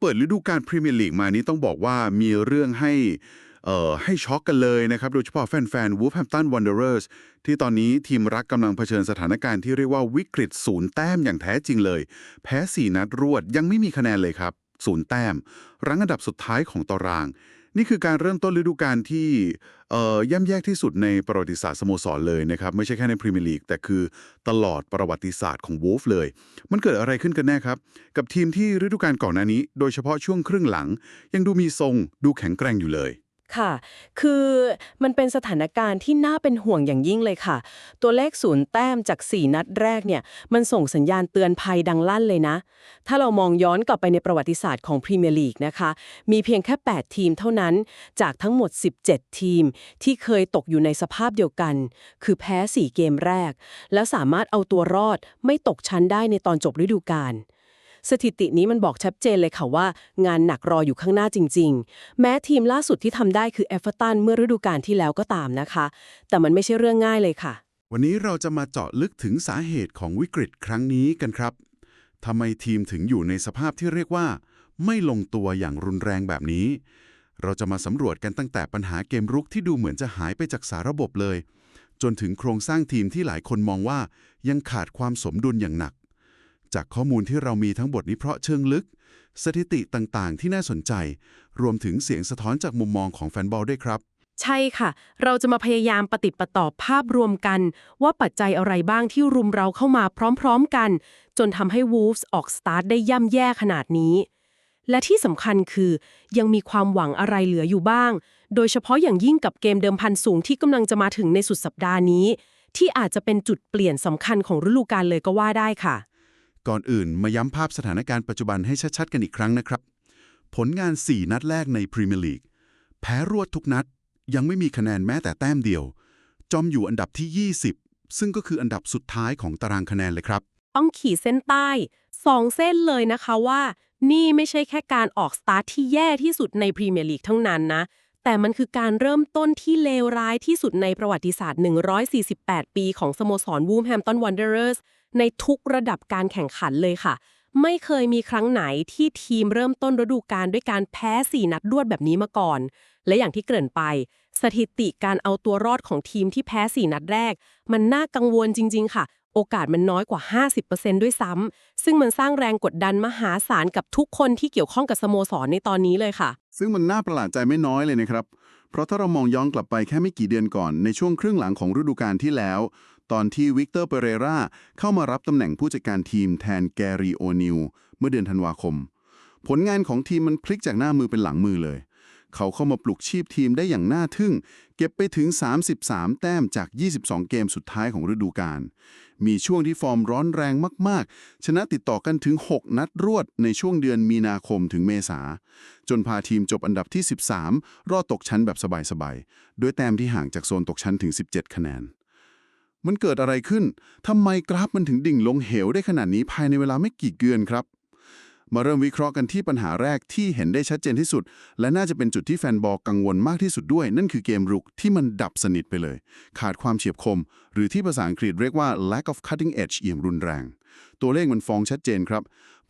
เปิดฤดูกาลพรีเมียร์ลีกมานี้ต้องบอกว่ามีเรื่องให้เอ่อให้ช็อกกันเลยนะครับ โดยเฉพาะแฟนๆวูฟแฮมตันวันเดอร์สที่ตอนนี้ทีมรักกำลังเผชิญสถานการณ์ที่เรียกว่าวิกฤตศูนย์แต้มอย่างแท้จริงเลย แพ้ 4 นัดรวดยังไม่มีคะแนนเลยครับศูนย์แต้ม รั้งอันดับสุดท้ายของตาราง นี่คือการเริ่มต้นฤดูกาลที่ย่ำแย่ที่สุดในประวัติศาสตร์สโมสรเลยนะครับ ไม่ใช่แค่ในพรีเมียร์ลีกแต่คือตลอดประวัติศาสตร์ของวูฟเลย มันเกิดอะไรขึ้นกันแน่ครับ กับทีมที่ฤดูกาลก่อนหน้านี้ โดยเฉพาะช่วงครึ่งหลัง ยังดูมีทรงดูแข็งแกร่งอยู่เลย ค่ะ คือมันเป็นสถานการณ์ที่น่าเป็นห่วงอย่างยิ่งเลยค่ะ ตัวเลขศูนย์แต้มจาก 4 นัดแรกเนี่ย มันส่งสัญญาณเตือนภัยดังลั่นเลยนะ ถ้าเรามองย้อนกลับไปในประวัติศาสตร์ของพรีเมียร์ลีกนะคะ มีเพียงแค่ 8 ทีมเท่านั้น จากทั้งหมด 17 ทีม ที่เคยตกอยู่ในสภาพเดียวกัน คือแพ้ 4 เกมแรก แล้วสามารถเอาตัวรอดไม่ตกชั้นได้ในตอนจบฤดูกาล สถิตินี้มันบอกชัดเจนเลยค่ะว่า งานหนักรออยู่ข้างหน้าจริง ๆ แม้ทีมล่าสุดที่ทำได้คือเอฟเวอร์ตันเมื่อฤดูกาลที่แล้วก็ตามนะคะ แต่มันไม่ใช่เรื่องง่ายเลยค่ะ วันนี้เราจะมาเจาะลึกถึงสาเหตุของวิกฤตครั้งนี้กันครับทำไมทีมถึงอยู่ในสภาพที่เรียกว่า ไม่ลงตัวอย่างรุนแรงแบบนี้ เราจะมาสำรวจกันตั้งแต่ปัญหาเกมรุกที่ดูเหมือนจะหายไปจากสาระบบเลย จนถึงโครงสร้างทีมที่หลายคนมองว่ายังขาดความสมดุลอย่างหนัก จากข้อมูลที่เรามีทั้งบทวิเคราะห์เชิงลึก สถิติต่างๆ ที่น่าสนใจ รวมถึงเสียงสะท้อนจากมุมมองของแฟนบอลด้วยครับ ใช่ค่ะ เราจะมาพยายามปฏิประต่อภาพรวมกัน ว่าปัจจัยอะไรบ้างที่รุมเราเข้ามาพร้อมๆกัน จนทำให้ Wolves ออกสตาร์ทได้ย่ำแย่ขนาดนี้ และที่สำคัญคือ ยังมีความหวังอะไรเหลืออยู่บ้าง โดยเฉพาะอย่างยิ่งกับเกมเดิมพันสูงที่กำลังจะมาถึงในสุดสัปดาห์นี้ที่อาจจะเป็นจุดเปลี่ยนสำคัญของฤดูกาลเลยก็ว่าได้ค่ะ ก่อนอื่นมาย้ำภาพสถานการณ์ปัจจุบันให้ชัดๆ กันอีกครั้งนะครับ ผลงาน 4 นัดแรกในพรีเมียร์ลีกแพ้รวดทุกนัด ยังไม่มีคะแนนแม้แต่แต้มเดียว จอมอยู่อันดับที่ 20 ซึ่งก็คืออันดับสุดท้ายของตารางคะแนนเลยครับ ต้องขีดเส้นใต้สองเส้นเลยนะคะว่า นี่ไม่ใช่แค่การออกสตาร์ทที่แย่ที่สุดในพรีเมียร์ลีกเท่านั้นนะ แต่มันคือการเริ่มต้นที่เลวร้ายที่สุดในประวัติศาสตร์ 148 ปีของสโมสรวูมแฮมตันวันเดอร์สในทุกระดับการแข่งขันเลยค่ะ ไม่เคยมีครั้งไหนที่ทีมเริ่มต้นฤดูกาลด้วยการแพ้ 4 นัดรวดแบบนี้มาก่อน และอย่างที่เกริ่นไป สถิติการเอาตัวรอดของทีมที่แพ้ 4 นัดแรก มันน่ากังวลจริง ๆ ค่ะโอกาสมันน้อยกว่า 50%ด้วยซ้ำ ซึ่งมันสร้างแรงกดดันมหาศาลกับทุกคนที่เกี่ยวข้องกับสโมสรในตอนนี้เลยค่ะ ซึ่งมันน่าประหลาดใจไม่น้อยเลยนะครับ เพราะถ้าเรามองย้อนกลับไปแค่ไม่กี่เดือนก่อนในช่วงครึ่งหลังของฤดูกาลที่แล้ว ตอนที่วิกเตอร์เปเรราเข้ามารับตำแหน่งผู้จัดการทีมแทนแกรีโอนิวเมื่อเดือนธันวาคม ผลงานของทีมมันพลิกจากหน้ามือเป็นหลังมือเลย เขาเข้ามาปลุกชีพทีมได้อย่างน่าทึ่ง เก็บไปถึง 33 แต้มจาก 22 เกมสุดท้ายของฤดูกาล มีช่วงที่ฟอร์มร้อนแรงมาก ๆ ชนะติดต่อกันถึง 6 นัดรวดในช่วงเดือนมีนาคมถึงเมษา จนพาทีมจบอันดับที่ 13 รอดตกชั้นแบบสบาย ๆ ด้วยแต้มที่ห่างจากโซนตกชั้นถึง 17 คะแนนมันเกิดอะไรขึ้น ทำไมกราฟมันถึงดิ่งลงเหวได้ขนาดนี้ภายในเวลาไม่กี่เดือนครับ มาเริ่มวิเคราะห์กันที่ปัญหาแรกที่เห็นได้ชัดเจนที่สุด และน่าจะเป็นจุดที่แฟนบอลกังวลมากที่สุดด้วย นั่นคือเกมรุกที่มันดับสนิทไปเลย ขาดความเฉียบคม หรือที่ภาษาอังกฤษเรียกว่า lack of cutting edge อย่างรุนแรง ตัวเลขมันฟ้องชัดเจนครับ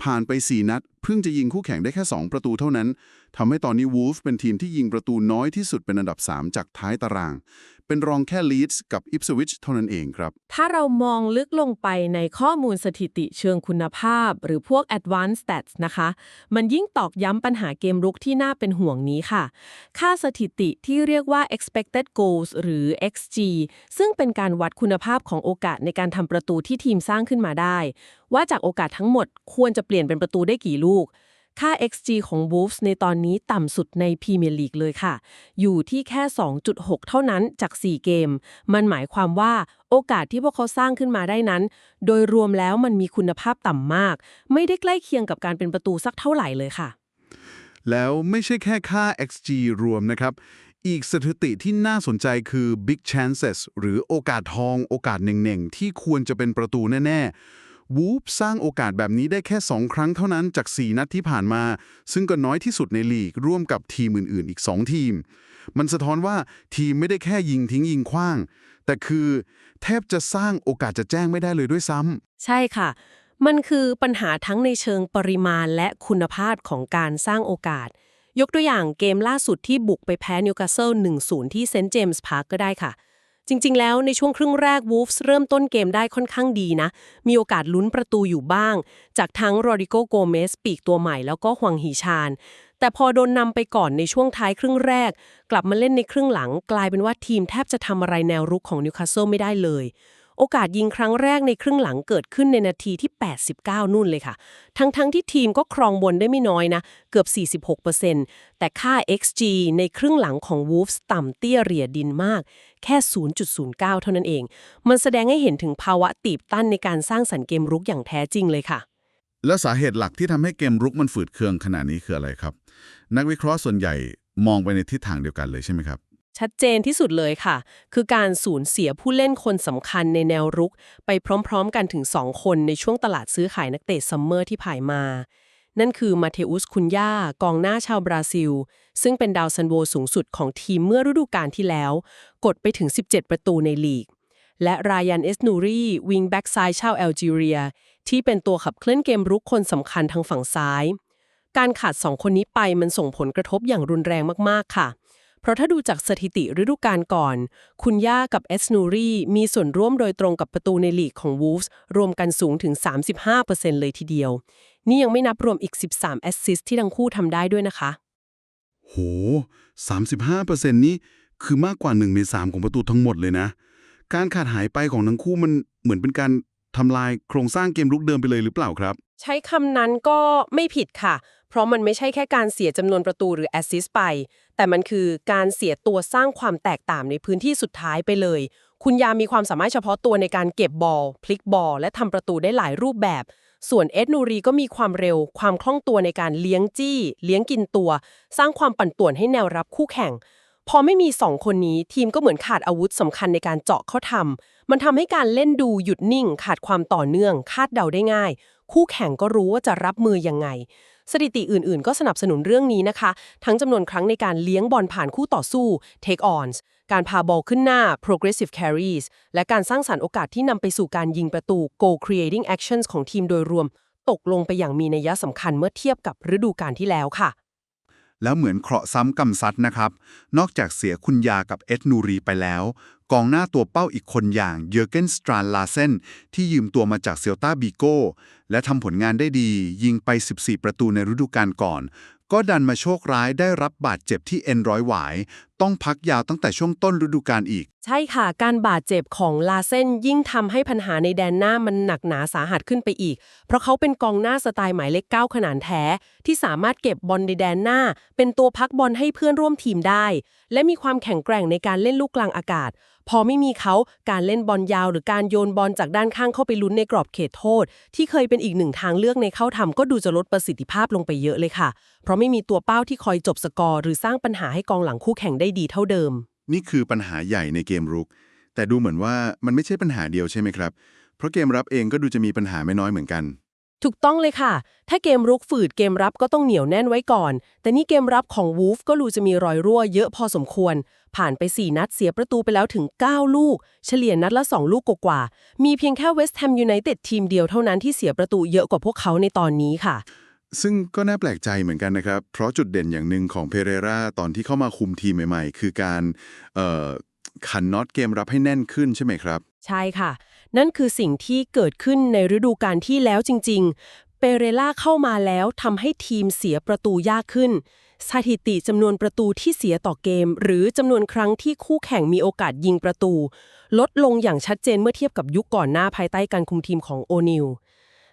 ผ่านไป 4 นัด พิ่งจะยิงคู่แข่งได้แค่ 2 ประตูเท่านั้นทำให้ตอนนี้วูฟเป็นทีมที่ยิงประตูน้อยที่สุดเป็นอันดับ 3 จากท้ายตาราง เป็นรองแค่ลีดส์กับอิปสวิชเท่านั้นเองครับ ถ้าเรามองลึกลงไปในข้อมูลสถิติเชิงคุณภาพ หรือพวก advanced stats นะคะ มันยิ่งตอกย้ำปัญหาเกมรุกที่น่าเป็นห่วงนี้ค่ะ ค่าสถิติที่เรียกว่า expected goals หรือ XG ซึ่งเป็นการวัดคุณภาพของโอกาสในการทำประตูที่ทีมสร้างขึ้นมาได้ว่าจากโอกาสทั้งหมดควรจะเปลี่ยนเป็นประตูได้กี่ลูก ค่า XG ของ Wolves ในตอนนี้ต่ำสุดในพรีเมียร์ลีกเลยค่ะ อยู่ที่แค่ 2.6 เท่านั้นจาก 4 เกม มันหมายความว่าโอกาสที่พวกเขาสร้างขึ้นมาได้นั้น โดยรวมแล้วมันมีคุณภาพต่ำมาก ไม่ได้ใกล้เคียงกับการเป็นประตูสักเท่าไหร่เลยค่ะ แล้วไม่ใช่แค่ค่า XG รวมนะครับอีกสถิติที่น่าสนใจคือ big chances หรือโอกาสทอง โอกาสเน่งๆ ที่ควรจะเป็นประตูแน่ ๆ วูฟสร้างโอกาสแบบนี้ได้แค่ 2 ครั้งเท่านั้นจาก 4 นัดที่ผ่านมา ซึ่งก็น้อยที่สุดในลีกร่วมกับทีมอื่นๆ อีก 2 ทีม มันสะท้อนว่าทีมไม่ได้แค่ยิงทิ้งยิงขว้าง แต่คือแทบจะสร้างโอกาสจะแจ้งไม่ได้เลยด้วยซ้ำใช่ค่ะ มันคือปัญหาทั้งในเชิงปริมาณและคุณภาพของการสร้างโอกาส ยกตัวอย่างเกมล่าสุดที่บุกไปแพ้นิวคาสเซิล1-0 ที่เซนต์เจมส์พาร์คก็ได้ค่ะ จริง ๆ แล้วในช่วงครึ่งแรกวูฟส์เริ่มต้นเกมได้ค่อนข้างดีนะ มีโอกาสลุ้นประตูอยู่บ้าง จากทั้งโรดิโกโกเมสปีกตัวใหม่แล้วก็ฮวงฮีชาน แต่พอโดนนำไปก่อนในช่วงท้ายครึ่งแรก กลับมาเล่นในครึ่งหลัง กลายเป็นว่าทีมแทบจะทำอะไรแนวรุกของนิวคาสเซิลไม่ได้เลย โอกาสยิงครั้งแรกในครึ่งหลังเกิดขึ้นในนาทีที่ 89 นู่นเลยค่ะ ทั้งๆทที่ทีมก็ครองบนได้ไม่น้อยนะ เกือบ 46%แต่ค่า XG ในครึ่งหลังของ Wolves ต่ำเตี้ยเรียดินมาก แค่ 0.09 เท่านั้นเอง มันแสดงให้เห็นถึงภาวะตีบตั้นในการสร้างสรรค์เกมรุกอย่างแท้จริงเลยค่ะ แล้วสาเหตุหลักที่ทำให้เกมรุกมันฝืดเคืองขนาดนี้คืออะไรครับ นักวิเคราะห์ส่วนใหญ่มองไปในทิศทางเดียวกันเลยใช่ไหมครับ ชัดเจนที่สุดเลยค่ะ คือการสูญเสียผู้เล่นคนสำคัญในแนวรุก ไปพร้อมๆ กันถึง 2 คนในช่วงตลาดซื้อขายนักเตะซัมเมอร์ที่ผ่านมา นั่นคือมาเทอุสคุนยากองหน้าชาวบราซิล ซึ่งเป็นดาวซันโวสูงสุดของทีมเมื่อฤดูกาลที่แล้ว กดไปถึง 17 ประตูในลีก และรายันเอสนูรีวิงแบ็กซ้ายชาวแอลจีเรีย ที่เป็นตัวขับเคลื่อนเกมรุกคนสำคัญทางฝั่งซ้าย การขาดสองคนนี้ไปมันส่งผลกระทบอย่างรุนแรงมากๆค่ะ เพราะถ้าดูจากสถิติฤดูกาลก่อน คุณย่ากับเอสนูรีมีส่วนร่วมโดยตรงกับประตูในลีกของ Wolves รวมกันสูงถึง 35%เลยทีเดียว นี่ยังไม่นับรวมอีก 13 แอสซิสที่ทั้งคู่ทำได้ด้วยนะคะ โห 35%นี้คือมากกว่า 1 ใน 3 ของประตูทั้งหมดเลยนะ การขาดหายไปของทั้งคู่มันเหมือนเป็นการทำลายโครงสร้างเกมลุกเดิมไปเลยหรือเปล่าครับ ใช้คำนั้นก็ไม่ผิดค่ะ เพราะมันไม่ใช่แค่การเสียจำนวนประตูหรือแอสซิสไป แต่มันคือการเสียตัวสร้างความแตกต่างในพื้นที่สุดท้ายไปเลย คุณยามีความสามารถเฉพาะตัวในการเก็บบอล พลิกบอล และทำประตูได้หลายรูปแบบ ส่วนเอ็ดนูรีก็มีความเร็ว ความคล่องตัวในการเลี้ยงจี้ เลี้ยงกินตัว สร้างความปั่นป่วนให้แนวรับคู่แข่ง พอไม่มีสองคนนี้ทีมก็เหมือนขาดอาวุธสำคัญในการเจาะเข้าทำมันทำให้การเล่นดูหยุดนิ่ง ขาดความต่อเนื่อง คาดเดาได้ง่าย คู่แข่งก็รู้ว่าจะรับมือยังไง สถิติอื่นๆ ก็สนับสนุนเรื่องนี้นะคะ ทั้งจำนวนครั้งในการเลี้ยงบอลผ่านคู่ต่อสู้ take ons การพาบอลขึ้นหน้า progressive carries และการสร้างสรรค์โอกาสที่นำไปสู่การยิงประตู goal creating actions ของทีมโดยรวม ตกลงไปอย่างมีนัยสำคัญเมื่อเทียบกับฤดูกาลที่แล้วค่ะ แล้วเหมือนเคราะห์ซ้ำกำซัดนะครับ นอกจากเสียคุณยากับเอ็ดนูรีไปแล้ว กองหน้าตัวเป้าอีกคนอย่างเยอร์เกนสตรานลาเซนที่ยืมตัวมาจากเซลตาบิโก้ และทำผลงานได้ดี ยิงไป 14 ประตูในฤดูกาลก่อน ก็ดันมาโชคร้ายได้รับบาดเจ็บที่เอ็นร้อยหวายต้องพักยาวตั้งแต่ช่วงต้นฤดูกาลอีก ใช่ค่ะ การบาดเจ็บของลาเซนยิ่งทำให้ปัญหาในแดนหน้ามันหนักหนาสาหัสขึ้นไปอีก เพราะเขาเป็นกองหน้าสไตล์หมายเลขเก้าขนาดแท้ ที่สามารถเก็บบอลในแดนหน้า เป็นตัวพักบอลให้เพื่อนร่วมทีมได้ และมีความแข็งแกร่งในการเล่นลูกกลางอากาศ พอไม่มีเขาการเล่นบอลยาวหรือการโยนบอลจากด้านข้างเข้าไปลุ้นในกรอบเขตโทษ ที่เคยเป็นอีกหนึ่งทางเลือกในเข้าทำก็ดูจะลดประสิทธิภาพลงไปเยอะเลยค่ะ เพราะไม่มีตัวเป้าที่คอยจบสกอร์หรือสร้างปัญหาให้กองหลังคู่แข่งได้ดีเท่าเดิม นี่คือปัญหาใหญ่ในเกมรุก แต่ดูเหมือนว่ามันไม่ใช่ปัญหาเดียวใช่ไหมครับ เพราะเกมรับเองก็ดูจะมีปัญหาไม่น้อยเหมือนกัน ถูกต้องเลยค่ะ ถ้าเกมรุกฝืดเกมรับก็ต้องเหนียวแน่นไว้ก่อน แต่นี่เกมรับของวูฟก็ดูจะมีรอยรั่วเยอะพอสมควร ผ่านไป 4 นัดเสียประตูไปแล้วถึง 9 ลูก เฉลี่ยนัดละ 2 ลูกกว่าๆมีเพียงแค่เวสต์แฮมยูไนเต็ดทีมเดียวเท่านั้นที่เสียประตูเยอะกว่าพวกเขาในตอนนี้ค่ะ ซึ่งก็น่าแปลกใจเหมือนกันนะครับ เพราะจุดเด่นอย่างหนึ่งของเพเรราตอนที่เข้ามาคุมทีมใหม่ๆ คือการขันน็อตเกมรับให้แน่นขึ้นใช่ไหมครับ ใช่ค่ะ นั่นคือสิ่งที่เกิดขึ้นในฤดูกาลที่แล้วจริง ๆ เปเรล่าเข้ามาแล้วทำให้ทีมเสียประตูยากขึ้น สถิติจำนวนประตูที่เสียต่อเกม หรือจำนวนครั้งที่คู่แข่งมีโอกาสยิงประตู ลดลงอย่างชัดเจนเมื่อเทียบกับยุคก่อนหน้าภายใต้การคุมทีมของโอนิล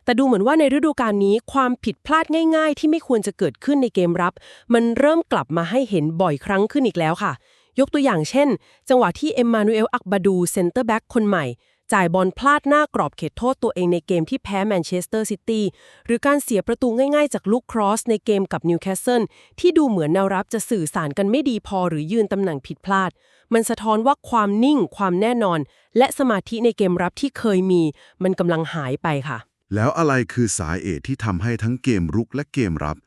แต่ดูเหมือนว่าในฤดูกาลนี้ความผิดพลาดง่าย ๆ ที่ไม่ควรจะเกิดขึ้นในเกมรับ มันเริ่มกลับมาให้เห็นบ่อยครั้งขึ้นอีกแล้วค่ะ ยกตัวอย่างเช่น จังหวะที่เอ็มมานูเอลอักบาดูเซนเตอร์แบ็กคนใหม่ จ่ายบอลพลาดหน้ากรอบเขตโทษตัวเองในเกมที่แพ้แมนเชสเตอร์ซิตี้หรือการเสียประตูง่ายๆ จากลูกครอสในเกมกับนิวคาสเซิลที่ดูเหมือนแนวรับจะสื่อสารกันไม่ดีพอหรือยืนตำแหน่งผิดพลาดมันสะท้อนว่าความนิ่ง ความแน่นอน และสมาธิในเกมรับที่เคยมี มันกำลังหายไปค่ะ แล้วอะไรคือสาเหตุที่ทำให้ทั้งเกมรุกและเกมรับ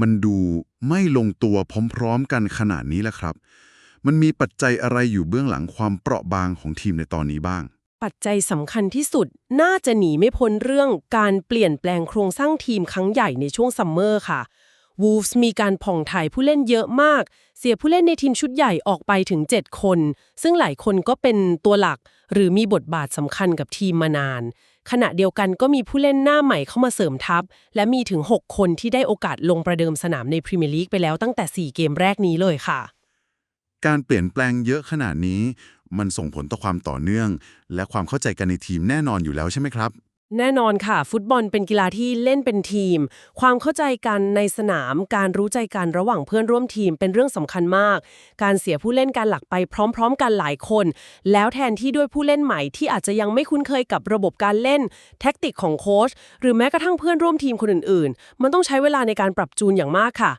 มันดูไม่ลงตัวพร้อมๆกันขนาดนี้ล่ะครับ มันมีปัจจัยอะไรอยู่เบื้องหลังความเปราะบางของทีมในตอนนี้บ้าง ปัจจัยสำคัญที่สุดน่าจะหนีไม่พ้นเรื่องการเปลี่ยนแปลงโครงสร้างทีมครั้งใหญ่ในช่วงซัมเมอร์ค่ะ Wolves มีการผ่องถ่ายผู้เล่นเยอะมาก เสียผู้เล่นในทีมชุดใหญ่ออกไปถึง 7 คน ซึ่งหลายคนก็เป็นตัวหลัก หรือมีบทบาทสำคัญกับทีมมานาน ขณะเดียวกันก็มีผู้เล่นหน้าใหม่เข้ามาเสริมทัพ และมีถึง 6 คนที่ได้โอกาสลงประเดิมสนามในพรีเมียร์ลีกไปแล้วตั้งแต่ 4 เกมแรกนี้เลยค่ะ การเปลี่ยนแปลงเยอะขนาดนี้ มันส่งผลต่อความต่อเนื่อง และความเข้าใจกันในทีมแน่นอนอยู่แล้วใช่ไหมครับ แน่นอนค่ะ ฟุตบอลเป็นกีฬาที่เล่นเป็นทีม ความเข้าใจกันในสนาม การรู้ใจกันระหว่างเพื่อนร่วมทีมเป็นเรื่องสำคัญมาก การเสียผู้เล่นการหลักไปพร้อม ๆ กันหลายคน แล้วแทนที่ด้วยผู้เล่นใหม่ที่อาจจะยังไม่คุ้นเคยกับระบบการเล่น แท็กติกของโค้ชหรือแม้กระทั่งเพื่อนร่วมทีมคนอื่น ๆ มันต้องใช้เวลาในการปรับจูนอย่างมากค่ะ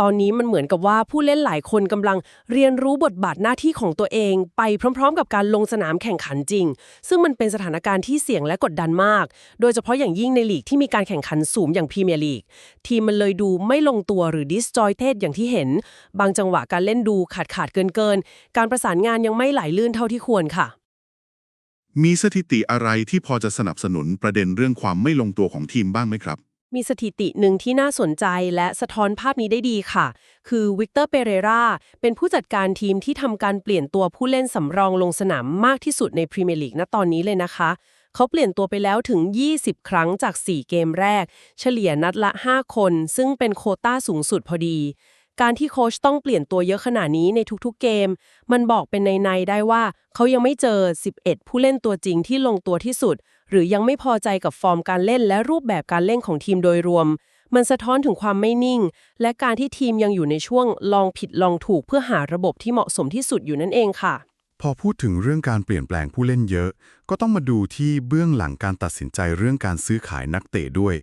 ตอนนี้มันเหมือนกับว่าผู้เล่นหลายคนกำลังเรียนรู้บทบาทหน้าที่ของตัวเอง ไปพร้อม ๆ กับการลงสนามแข่งขันจริง ซึ่งมันเป็นสถานการณ์ที่เสี่ยงและกดดันมากโดยเฉพาะอย่างยิ่งในลีกที่มีการแข่งขันสูงอย่างพรีเมียร์ลีก ทีมมันเลยดูไม่ลงตัวหรือ disjointed อย่างที่เห็น บางจังหวะการเล่นดูขาดขาดเกินเกินๆการประสานงานยังไม่ไหลลื่นเท่าที่ควรค่ะ มีสถิติอะไรที่พอจะสนับสนุนประเด็นเรื่องความไม่ลงตัวของทีมบ้างไหมครับมีสถิติหนึ่งที่น่าสนใจและสะท้อนภาพนี้ได้ดีค่ะ คือวิกเตอร์เปเรราเป็นผู้จัดการทีมที่ทำการเปลี่ยนตัวผู้เล่นสำรองลงสนามมากที่สุดในพรีเมียร์ลีกณตอนนี้เลยนะคะ เขาเปลี่ยนตัวไปแล้วถึง 20 ครั้งจาก 4 เกมแรก เฉลี่ยนัดละ 5 คน ซึ่งเป็นโคต้าสูงสุดพอดี การที่โค้ชต้องเปลี่ยนตัวเยอะขนาดนี้ในทุกๆเกม มันบอกเป็นในๆได้ว่า เขายังไม่เจอ 11 ผู้เล่นตัวจริงที่ลงตัวที่สุด หรือยังไม่พอใจกับฟอร์มการเล่นและรูปแบบการเล่นของทีมโดยรวมมันสะท้อนถึงความไม่นิ่ง และการที่ทีมยังอยู่ในช่วงลองผิดลองถูกเพื่อหาระบบที่เหมาะสมที่สุดอยู่นั่นเองค่ะ พอพูดถึงเรื่องการเปลี่ยนแปลงผู้เล่นเยอะ ก็ต้องมาดูที่เบื้องหลังการตัดสินใจเรื่องการซื้อขายนักเตะด้วย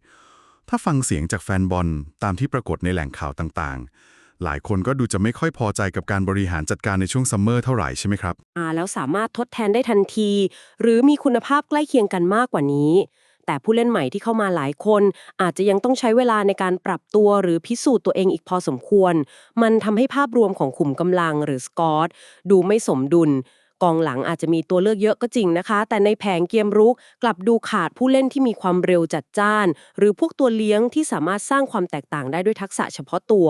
ถ้าฟังเสียงจากแฟนบอลตามที่ปรากฏในแหล่งข่าวต่างๆ หลายคนก็ดูจะไม่ค่อยพอใจกับการบริหารจัดการในช่วงซัมเมอร์เท่าไหร่ใช่ไหมครับ อ่าแล้วสามารถทดแทนได้ทันที หรือมีคุณภาพใกล้เคียงกันมากกว่านี้ แต่ผู้เล่นใหม่ที่เข้ามาหลายคน อาจจะยังต้องใช้เวลาในการปรับตัวหรือพิสูจน์ตัวเองอีกพอสมควร มันทำให้ภาพรวมของขุมกำลังหรือสกอตดูไม่สมดุลกองหลังอาจจะมีตัวเลือกเยอะก็จริงนะคะ แต่ในแผงเกมรุกกลับดูขาดผู้เล่นที่มีความเร็วจัดจ้าน หรือพวกตัวเลี้ยงที่สามารถสร้างความแตกต่างได้ด้วยทักษะเฉพาะตัว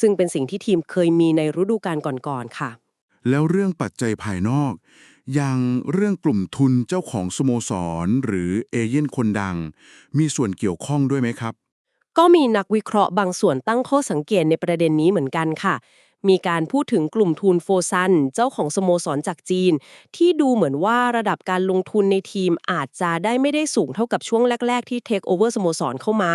ซึ่งเป็นสิ่งที่ทีมเคยมีในฤดูกาลก่อนๆค่ะ แล้วเรื่องปัจจัยภายนอก อย่างเรื่องกลุ่มทุนเจ้าของสโมสร หรือเอเย่นคนดัง มีส่วนเกี่ยวข้องด้วยไหมครับ ก็มีนักวิเคราะห์บางส่วนตั้งข้อสังเกตในประเด็นนี้เหมือนกันค่ะ มีการพูดถึงกลุ่มทุนโฟซัน เจ้าของสโมสรจากจีน ที่ดูเหมือนว่าระดับการลงทุนในทีมอาจจะได้ไม่ได้สูงเท่ากับช่วงแรก ๆ ที่เทคโอเวอร์สโมสรเข้ามา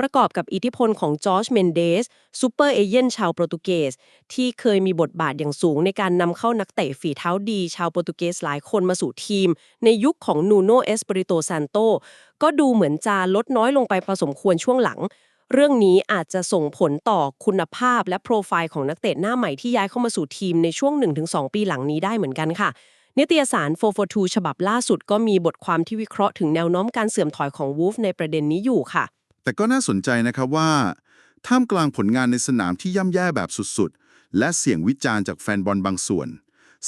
ประกอบกับอิทธิพลของจอร์จเมนเดสซูเปอร์เอเย่นชาวโปรตุเกส ที่เคยมีบทบาทอย่างสูงในการนำเข้านักเตะฝีเท้าดี ชาวโปรตุเกสหลายคนมาสู่ทีม ในยุคของนูโนเอสปริโตซานโตก็ดูเหมือนจะลดน้อยลงไปพอสมควรช่วงหลัง เรื่องนี้อาจจะส่งผลต่อคุณภาพและโปรไฟล์ของนักเตะหน้าใหม่ที่ย้ายเข้ามาสู่ทีมในช่วง 1-2 ปีหลังนี้ได้เหมือนกันค่ะนิตยสาร 442 ฉบับล่าสุดก็มีบทความที่วิเคราะห์ถึงแนวโน้มการเสื่อมถอยของวูฟในประเด็นนี้อยู่ค่ะ แต่ก็น่าสนใจนะครับว่า ท่ามกลางผลงานในสนามที่ย่ำแย่แบบสุดๆ และเสียงวิจารณ์จากแฟนบอลบางส่วน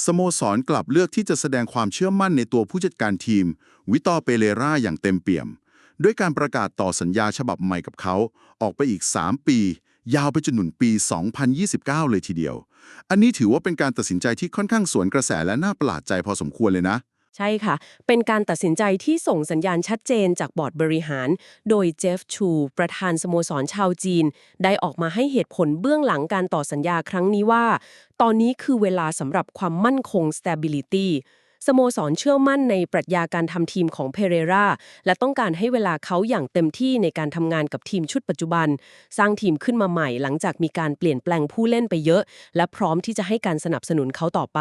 สโมสรกลับเลือกที่จะแสดงความเชื่อมั่นในตัวผู้จัดการทีม วิตอเปเลราอย่างเต็มเปี่ยม ด้วยการประกาศต่อสัญญาฉบับใหม่กับเขา ออกไปอีก 3 ปี ยาวไปจนถึงปี 2029 เลยทีเดียว อันนี้ถือว่าเป็นการตัดสินใจที่ค่อนข้างสวนกระแสและน่าประหลาดใจพอสมควรเลยนะ ใช่ค่ะ เป็นการตัดสินใจที่ส่งสัญญาณชัดเจนจากบอร์ดบริหาร โดยเจฟชู ประธานสโมสรชาวจีน ได้ออกมาให้เหตุผลเบื้องหลังการต่อสัญญาครั้งนี้ว่า ตอนนี้คือเวลาสำหรับความมั่นคง stability สโมสรเชื่อมั่นในปรัชญาการทำทีมของเพเรราและต้องการให้เวลาเขาอย่างเต็มที่ในการทำงานกับทีมชุดปัจจุบัน สร้างทีมขึ้นมาใหม่หลังจากมีการเปลี่ยนแปลงผู้เล่นไปเยอะ และพร้อมที่จะให้การสนับสนุนเขาต่อไป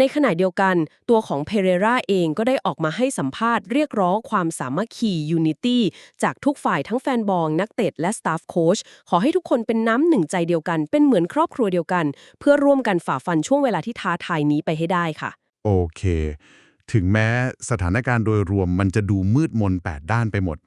ในขณะเดียวกัน ตัวของเพเรราเองก็ได้ออกมาให้สัมภาษณ์เรียกร้องความสามัคคียูนิตี้จากทุกฝ่ายทั้งแฟนบอลนักเตะและสตาฟโค้ชขอให้ทุกคนเป็นน้ำหนึ่งใจเดียวกัน เป็นเหมือนครอบครัวเดียวกัน เพื่อร่วมกันฝ่าฟันช่วงเวลาที่ท้าทายนี้ไปให้ได้ค่ะ โอเค ถึงแม้สถานการณ์โดยรวมมันจะดูมืดมนแปดด้านไปหมด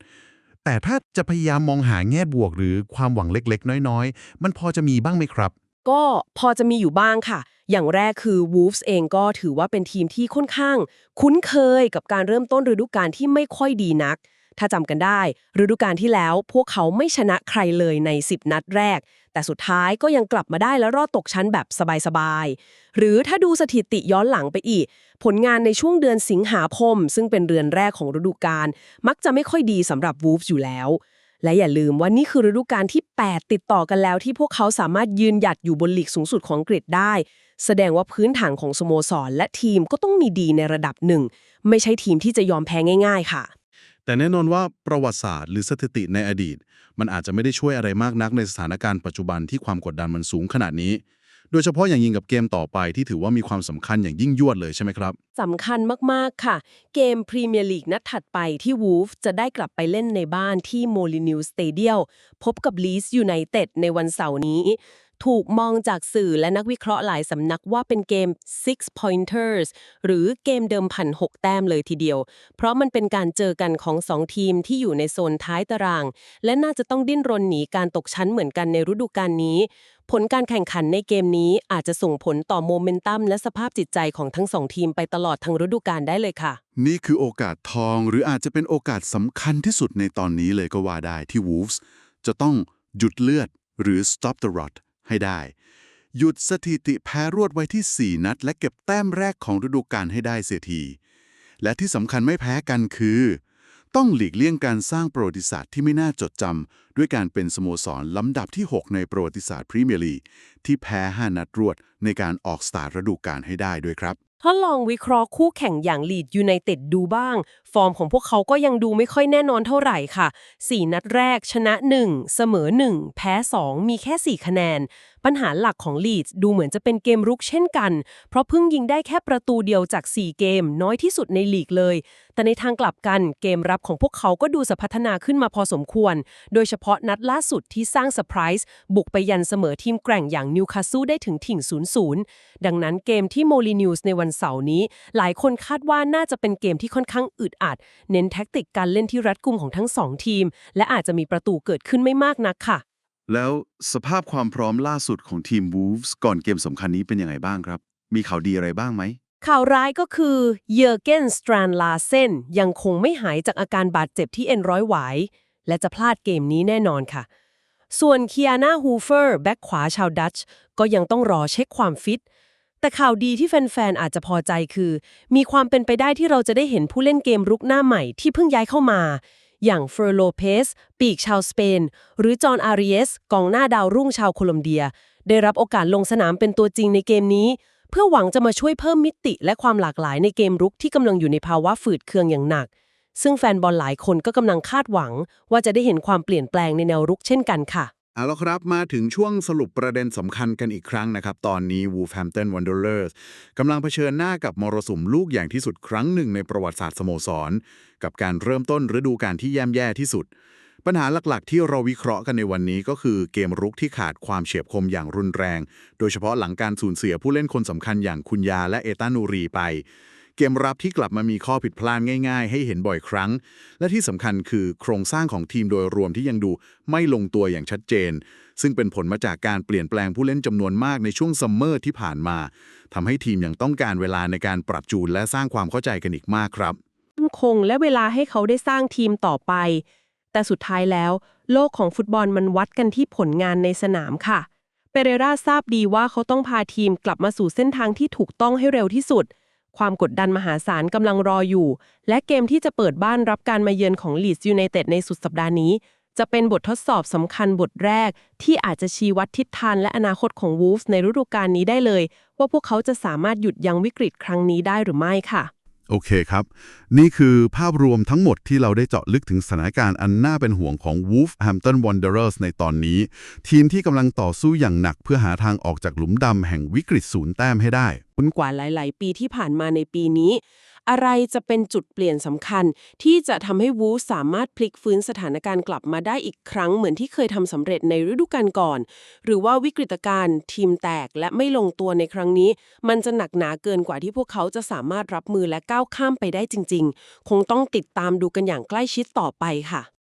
แต่ถ้าจะพยายามมองหาแง่บวกหรือความหวังเล็กๆ น้อยๆ มันพอจะมีบ้างไหมครับ ก็พอจะมีอยู่บ้างค่ะ อย่างแรกคือ Wolves เองก็ถือว่าเป็นทีมที่ค่อนข้าง คุ้นเคยกับการเริ่มต้นฤดูกาลที่ไม่ค่อยดีนัก ถ้าจำกันได้ฤดูกาลที่แล้วพวกเขาไม่ชนะใครเลยใน 10 นัดแรก แต่สุดท้ายก็ยังกลับมาได้และรอดตกชั้นแบบสบายๆ หรือถ้าดูสถิติย้อนหลังไปอีก ผลงานในช่วงเดือนสิงหาคม ซึ่งเป็นเดือนแรกของฤดูกาลมักจะไม่ค่อยดีสำหรับ Wolves อยู่แล้ว และอย่าลืมว่านี่คือฤดูกาลที่ 8 ติดต่อกันแล้วที่พวกเขาสามารถยืนหยัดอยู่บนลีกสูงสุดของอังกฤษได้ แสดงว่าพื้นฐานของสโมสร และทีมก็ต้องมีดีในระดับหนึ่ง ไม่ใช่ทีมที่จะยอมแพ้ง่าย ๆ ค่ะ แต่แน่นอนว่าประวัติศาสตร์หรือสถิติในอดีต มันอาจจะไม่ได้ช่วยอะไรมากนักในสถานการณ์ปัจจุบันที่ความกดดันมันสูงขนาดนี้ โดยเฉพาะอย่างยิ่งกับเกมต่อไปที่ถือว่ามีความสำคัญอย่างยิ่งยวดเลยใช่ไหมครับสำคัญมาก ๆ ค่ะ เกมพรีเมียร์ลีกนัดถัดไปที่วูฟจะได้กลับไปเล่นในบ้านที่โมลินิวสเตเดียลพบกับลีสยูไนเต็ดในวันเสาร์นี้ ถูกมองจากสื่อและนักวิเคราะห์หลายสำนักว่าเป็นเกม six pointers หรือเกมเดิมพันหกแต้มเลยทีเดียว เพราะมันเป็นการเจอกันของสองทีมที่อยู่ในโซนท้ายตาราง และน่าจะต้องดิ้นรนหนีการตกชั้นเหมือนกันในฤดูกาลนี้ ผลการแข่งขันในเกมนี้อาจจะส่งผลต่อโมเมนตัมและสภาพจิตใจของทั้งสองทีมไปตลอดทั้งฤดูกาลได้เลยค่ะ นี่คือโอกาสทองหรืออาจจะเป็นโอกาสสำคัญที่สุดในตอนนี้เลยก็ว่าได้ที่ Wolves จะต้องหยุดเลือดหรือ stop the rot ให้ได้ หยุดสถิติแพ้รวดไว้ที่ 4 นัด และเก็บแต้มแรกของฤดูกาลให้ได้เสียที และที่สำคัญไม่แพ้กันคือ ต้องหลีกเลี่ยงการสร้างประวัติศาสตร์ที่ไม่น่าจดจำด้วยการเป็นสโมสรลำดับที่ 6 ในประวัติศาสตร์พรีเมียร์ลีกที่แพ้ 5 นัดรวดในการออกสตาร์ฤดูกาลให้ได้ด้วยครับ ถ้าลองวิเคราะห์คู่แข่งอย่างลีดยูไนเต็ดดูบ้าง ฟอร์มของพวกเขาก็ยังดูไม่ค่อยแน่นอนเท่าไหร่ค่ะ 4 นัดแรกชนะ 1 เสมอ 1 แพ้ 2 มีแค่ 4 คะแนน ปัญหาหลักของลีดดูเหมือนจะเป็นเกมรุกเช่นกัน เพราะเพิ่งยิงได้แค่ประตูเดียวจาก 4 เกม น้อยที่สุดในลีกเลย แต่ในทางกลับกันเกมรับของพวกเขาก็ดูจะพัฒนาขึ้นมาพอสมควร โดยเฉพาะนัดล่าสุดที่สร้างเซอร์ไพรส์บุกไปยันเสมอทีมแกร่งอย่างนิวคาสเซิลได้ถึงถิ่ง 0-0 ดังนั้นเกมที่โมลีนิวส์ในวันเสาร์นี้ หลายคนคาดว่าน่าจะเป็นเกมที่ค่อนข้างอึดอัด เน้นแท็กติกการเล่นที่รัดกุมของทั้งสองทีม และอาจจะมีประตูเกิดขึ้นไม่มากนักค่ะ แล้วสภาพความพร้อมล่าสุดของทีม Wolves ก่อนเกมสำคัญนี้เป็นยังไงบ้างครับ มีข่าวดีอะไรบ้างไหม ข่าวร้ายก็คือเยอร์เกนสตรานลาเซนยังคงไม่หายจากอาการบาดเจ็บที่เอ็นร้อยหวายและจะพลาดเกมนี้แน่นอนค่ะ ส่วนเคียนาฮูเฟอร์แบ็กขวาชาวดัตช์ก็ยังต้องรอเช็คความฟิต แต่ข่าวดีที่แฟน ๆ อาจจะพอใจคือ มีความเป็นไปได้ที่เราจะได้เห็นผู้เล่นเกมรุกหน้าใหม่ที่เพิ่งย้ายเข้ามา อย่างเฟอร์โลเพสปีกชาวสเปน หรือจอห์นอาริเอสกองหน้าดาวรุ่งชาวโคลอมเบีย ได้รับโอกาสลงสนามเป็นตัวจริงในเกมนี้ เพื่อหวังจะมาช่วยเพิ่มมิติและความหลากหลายในเกมรุกที่กำลังอยู่ในภาวะฝืดเคืองอย่างหนัก ซึ่งแฟนบอลหลายคนก็กำลังคาดหวัง ว่าจะได้เห็นความเปลี่ยนแปลงในแนวรุกเช่นกันค่ะ เอาละครับ มาถึงช่วงสรุปประเด็นสำคัญกันอีกครั้งนะครับ ตอนนี้ Wolverhampton Wanderers กำลังเผชิญหน้ากับมรสุมลูกอย่างที่สุดครั้งหนึ่งในประวัติศาสตร์สโมสร กับการเริ่มต้นฤดูกาลที่แย่แย่ที่สุด ปัญหาหลักๆ ที่เราวิเคราะห์กันในวันนี้ก็คือเกมรุกที่ขาดความเฉียบคมอย่างรุนแรง โดยเฉพาะหลังการสูญเสียผู้เล่นคนสำคัญอย่างคุณยาและเอตานูรีไป เกมรับที่กลับมามีข้อผิดพลาดง่ายๆ ให้เห็นบ่อยครั้ง และที่สำคัญคือโครงสร้างของทีมโดยรวมที่ยังดูไม่ลงตัวอย่างชัดเจน ซึ่งเป็นผลมาจากการเปลี่ยนแปลงผู้เล่นจำนวนมากในช่วงซัมเมอร์ที่ผ่านมาทำให้ทีมยังต้องการเวลาในการปรับจูนและสร้างความเข้าใจกันอีกมากครับมั่นคงและเวลาให้เขาได้สร้างทีมต่อไป แต่สุดท้ายแล้ว โลกของฟุตบอลมันวัดกันที่ผลงานในสนามค่ะเปเรราทราบดีว่าเขาต้องพาทีมกลับมาสู่เส้นทางที่ถูกต้องให้เร็วที่สุด ความกดดันมหาศาลกำลังรออยู่ และเกมที่จะเปิดบ้านรับการมาเยือนของลีดส์ยูไนเต็ดในสุดสัปดาห์นี้ จะเป็นบททดสอบสำคัญบทแรก ที่อาจจะชี้วัดทิศทางและอนาคตของวูฟส์ในฤดูกาลนี้ได้เลย ว่าพวกเขาจะสามารถหยุดยั้งวิกฤตครั้งนี้ได้หรือไม่ค่ะ โอเคครับ นี่คือภาพรวมทั้งหมดที่เราได้เจาะลึกถึงสถานการณ์อันน่าเป็นห่วงของ Wolverhampton Wanderers ในตอนนี้ ทีมที่กำลังต่อสู้อย่างหนักเพื่อหาทางออกจากหลุมดำแห่งวิกฤตศูนย์แต้มให้ได้กว่าหลาย ๆ ปีที่ผ่านมาในปีนี้ อะไรจะเป็นจุดเปลี่ยนสำคัญ ที่จะทำให้วูสามารถพลิกฟื้นสถานการณ์กลับมาได้อีกครั้งเหมือนที่เคยทำสำเร็จในฤดูกาลก่อน หรือว่าวิกฤตการณ์ทีมแตกและไม่ลงตัวในครั้งนี้ มันจะหนักหนาเกินกว่าที่พวกเขาจะสามารถรับมือและก้าวข้ามไปได้จริง ๆ คงต้องติดตามดูกันอย่างใกล้ชิดต่อไปค่ะ